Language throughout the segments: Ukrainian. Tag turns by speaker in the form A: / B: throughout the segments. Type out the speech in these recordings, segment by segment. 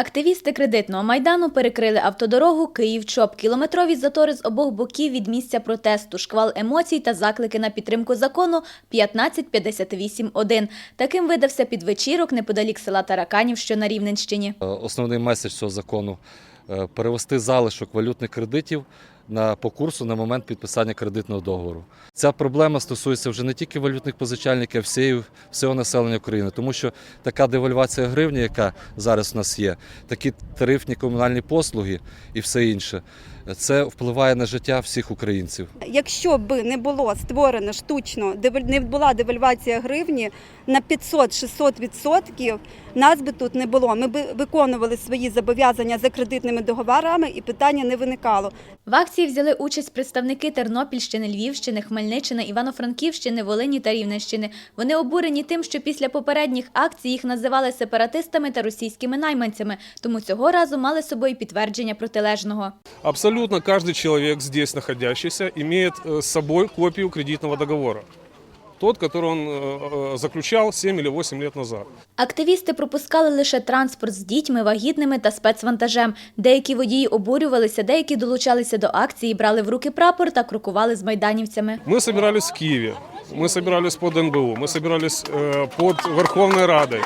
A: Активісти кредитного майдану перекрили автодорогу Київ-Чоп. Кілометрові затори з обох боків від місця протесту, шквал емоцій та заклики на підтримку закону 1558.1. Таким видався підвечірок неподалік села Тараканів, що на Рівненщині.
B: Е, Основний меседж цього закону е, перевести залишок валютних кредитів на по курсу на момент підписання кредитного договору. Ця проблема стосується вже не тільки валютних позичальників, а всієї всього населення України, тому що така девальвація гривні, яка зараз у нас є, такі тарифні комунальні послуги і все інше, це впливає на життя всіх українців.
C: Якщо б не було створено штучно, не була девальвація гривні на 500-600%, нас би тут не було. Ми б виконували свої зобов'язання за кредитними договорами і питання не виникало.
A: В акції взяли участь представники Тернопільщини, Львівщини, Хмельниччини, Івано-Франківщини, Волині та Рівненщини. Вони обурені тим, що після попередніх акцій їх називали сепаратистами та російськими найманцями, тому цього разу мали з собою підтвердження протилежного.
D: Абсолютно кожен чоловік, тут знаходящийся, має з собою копію кредитного договора Тот, который он э, э, заключал 7 или 8 лет назад.
A: Активісти пропускали лише транспорт з дітьми, вагітними та спецвантажем. Деякі водії обурювалися, деякі долучалися до акції, брали в руки прапор та крокували з майданівцями.
D: Мы собирались в Киеве, мы собирались под НБУ, мы собирались э, под Верховной Радой.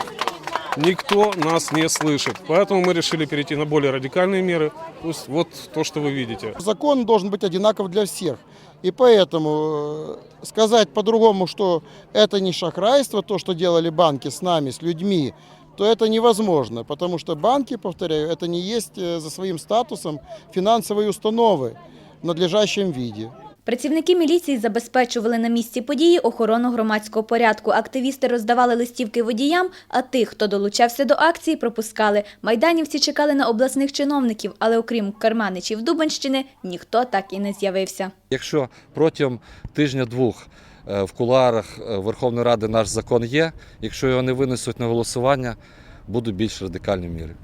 D: Никто нас не слышит. Поэтому мы решили перейти на более радикальные меры. Пусть вот то, что вы видите.
E: Закон должен быть одинаков для всех. И поэтому э, сказать по-другому, что это не шахрайство, то, что делали банки с нами, с людьми, то это невозможно. Потому что банки, повторяю, это не есть э, за своим статусом финансовые установы в надлежащем виде.
A: Працівники міліції забезпечували на місці події охорону громадського порядку. Активісти роздавали листівки водіям, а тих, хто долучався до акції, пропускали. Майданівці чекали на обласних чиновників, але окрім Карманичів Дубанщини, ніхто так і не з'явився.
B: Якщо протягом тижня-двох е, в кулуарах е, Верховної Ради наш закон є, якщо його не винесуть на голосування, будуть більш радикальні міри.